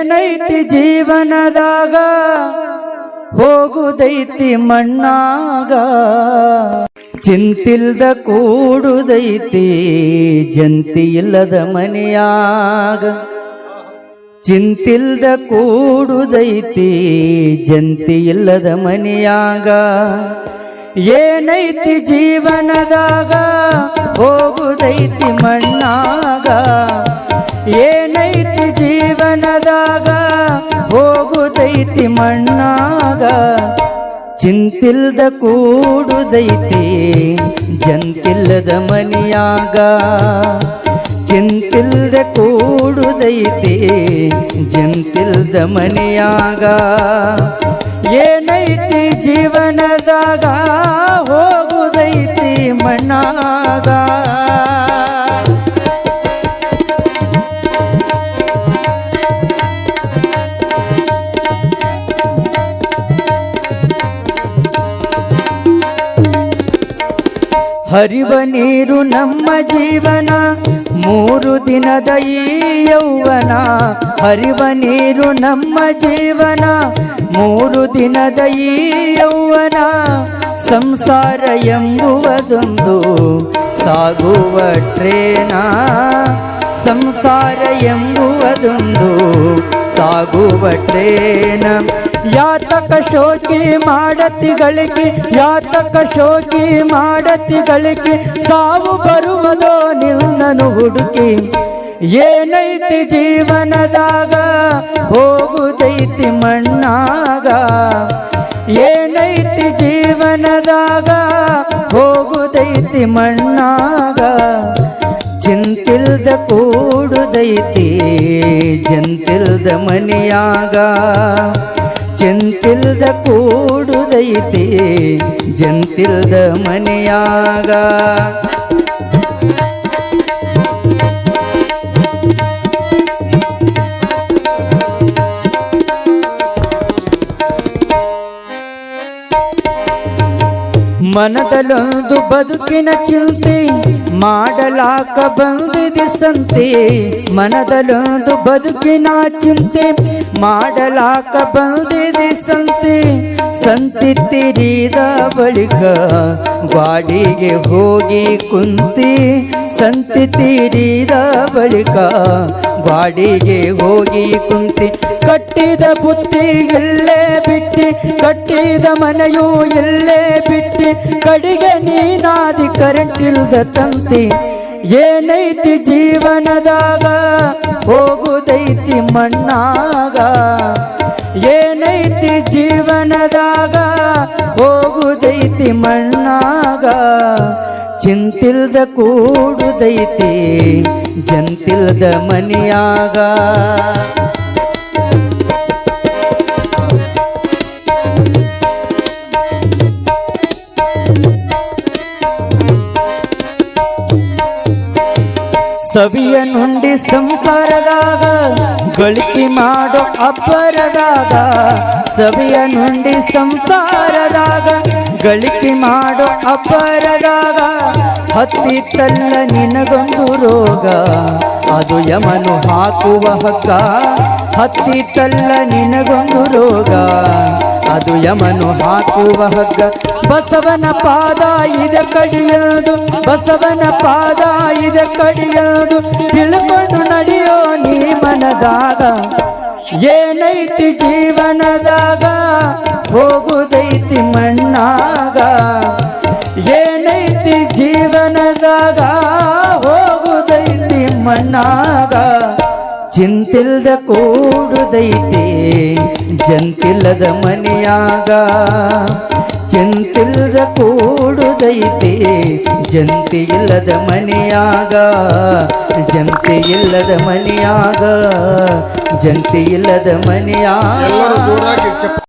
ಏನೈತಿ ಜೀವನದಾಗ, ಹೋಗುದೈತಿ ಮಣ್ಣಾಗ. ಚಿಂತಿಲ್ದ ಕೂಡುದೈತಿ ಜಂತಿ ಇಲ್ಲದ ಮನೆಯಾಗ. ಚಿಂತಿಲ್ದ ಕೂಡುದೈತಿ ಜಂತಿ ಇಲ್ಲದ ಮನೆಯಾಗ. ಏನೈತಿ ಜೀವನದಾಗ, ಹೋಗುದೈತಿ ಮಣ್ಣಾಗ. ಜೀವನದಾಗ ಹೋಗುದೈತಿ ಮಣ್ಣಾಗ ಚಿಂತಿಲ್ದ ಕೂಡುದೈತಿ ಜಂತಿಲ್ಲದ ಮನಿಯಾಗ. ಚಿಂತಿಲ್ದ ಕೂಡುದೈತಿ ಜಂತಿಲ್ದ ಮನಿಯಾಗ. ಏನೈತಿ ಜೀವನದಾಗ ಹರಿವ ನೀರು ನಮ್ಮ ಜೀವನ, ಮೂರು ದಿನದ ಈ ಯೌವನ. ಹರಿವ ನೀರು ನಮ್ಮ ಜೀವನ, ಮೂರು ದಿನದ ಈ ಯೌವನ. ಸಂಸಾರ ಎಂಬುವುದೊಂದು ಸಾಗುವ ಟ್ರೇನ. ಸಂಸಾರ ಎಂಬುವುದೊಂದು ಸಾಗುವ ಟ್ರೇನ. ಯಾತಕ ಶೋಕಿ ಮಾಡತಿಗಳಿಗೆ ಯಾತಕ ಶೋಕಿ ಮಾಡತಿಗಳಿಗೆ ಸಾವು ಬರುವುದೋ ನಿನ್ನನು ಹುಡುಕಿ. ಏನೈತಿ ಜೀವನದಾಗ, ಹೋಗುದೈತಿ ಮಣ್ಣಾಗ. ಏನೈತಿ ಜೀವನದಾಗ, ಹೋಗುದೈತಿ ಮಣ್ಣಾಗ. ಚಿಂತಿಲ್ದ ಕೂಡುದೈತಿ ಜಂತಿಲ್ದ ಮನೆಯಾಗ. ಚಿಂತಿಲ್ದ ಕೂಡುದೈತಿ ಜಂತಿಲ್ದ ಮನೆಯಾಗ. ಮನದಲ್ಲೊಂದು ಬದುಕಿನ ಚಿಂತೆ ಮಾಡಲಾಕ ಬಂದಿದೆ ಸಂತೆ, ಮನದಲ್ಲೊಂದು ಬದುಕಿನ ಚಿಂತೆ. ಮಾಡಲಾಕ ಬಂದಿದೆ ಸಂತೆ ತಿರಿದ ಬಳಿಕ ಗ್ವಾಡಿಗೆ ಹೋಗಿ ಕುಂತಿ. ಸಂತಿ ತಿರಿದ ಬಳಿಕ ಗ್ವಾಡಿಗೆ ಹೋಗಿ ಕುಂತಿ. ಕಟ್ಟಿದ ಬುತ್ತಿ ಇಲ್ಲೇ ಬಿಟ್ಟಿ, ಕಟ್ಟಿದ ಮನೆಯೂ ಇಲ್ಲೇ ಬಿಟ್ಟಿ. ಕಡೆಗೆ ನೀನಾದಿ ಕರೆಂಟ್ ಇಲ್ದ ತಂತಿ. ಏನೈತಿ ಜೀವನದಾಗ? ಹೋಗುದೈತಿ ಮಣ್ಣಾಗ. ಏನೈತಿ ಜೀವನದಾಗ? ಹೋಗುದೈತಿ ಮಣ್ಣಾಗ. ಚಿಂತಿಲ್ದ ಕೂಡುದೈತಿ, ಜಂತಿಲ್ದ ಮನಿಯಾಗ. ಸವಿಯ ನುಂಡಿ ಸಂಸಾರದಾಗ, ಗಳಿಕೆ ಮಾಡೋ ಅಬ್ಬರದಾಗ ಸವಿಯ ನುಂಡಿ ಸಂಸಾರದಾಗ, ಗಳಿಕೆ ಮಾಡೋ ಅಬ್ಬರದಾಗ ಹತ್ತಿತ್ತಲ್ಲ ನಿನಗೊಂದು ರೋಗ, ಅದು ಯಮನು ಹಾಕುವ ಹತ್ತಿ ಹತ್ತಿತ್ತಲ್ಲ ನಿನಗೊಂದು ರೋಗ, ಅದು ಯಮನು ಹಾಕುವ ಹಗ್ಗ ಬಸವನ ಪಾದ ಇದೆ ಕಡಿಯದು ಬಸವನ ಪಾದ ಇದೆ ಕಡಿಯೋದು ತಿಳ್ಕೊಂಡು ನಡೆಯೋ ನೀ ಮನದಾಗ, ಏನೈತಿ ಜೀವನದಾಗ, ಹೋಗುದೈತಿ ಮಣ್ಣಾಗ. ಏನೈತಿ ಜೀವನದಾಗ, ಹೋಗುದೈತಿ ಮಣ್ಣಾಗ. ಚಿಂತಿಲ್ದ ಕೂಡುದೈತಿ, ಜಂತಿಲ್ಲದ ಮನೆಯಾಗ. ಚಿಂತಿಲ್ದ ಕೂಡುದೈತಿ ಜಂತಿ ಇಲ್ಲದ ಮನೆಯಾಗ ಜಂತಿ ಇಲ್ಲದ ಮನೆಯಾಗ ಜಂತಿ ಇಲ್ಲದ ಮನೆಯಾಗ.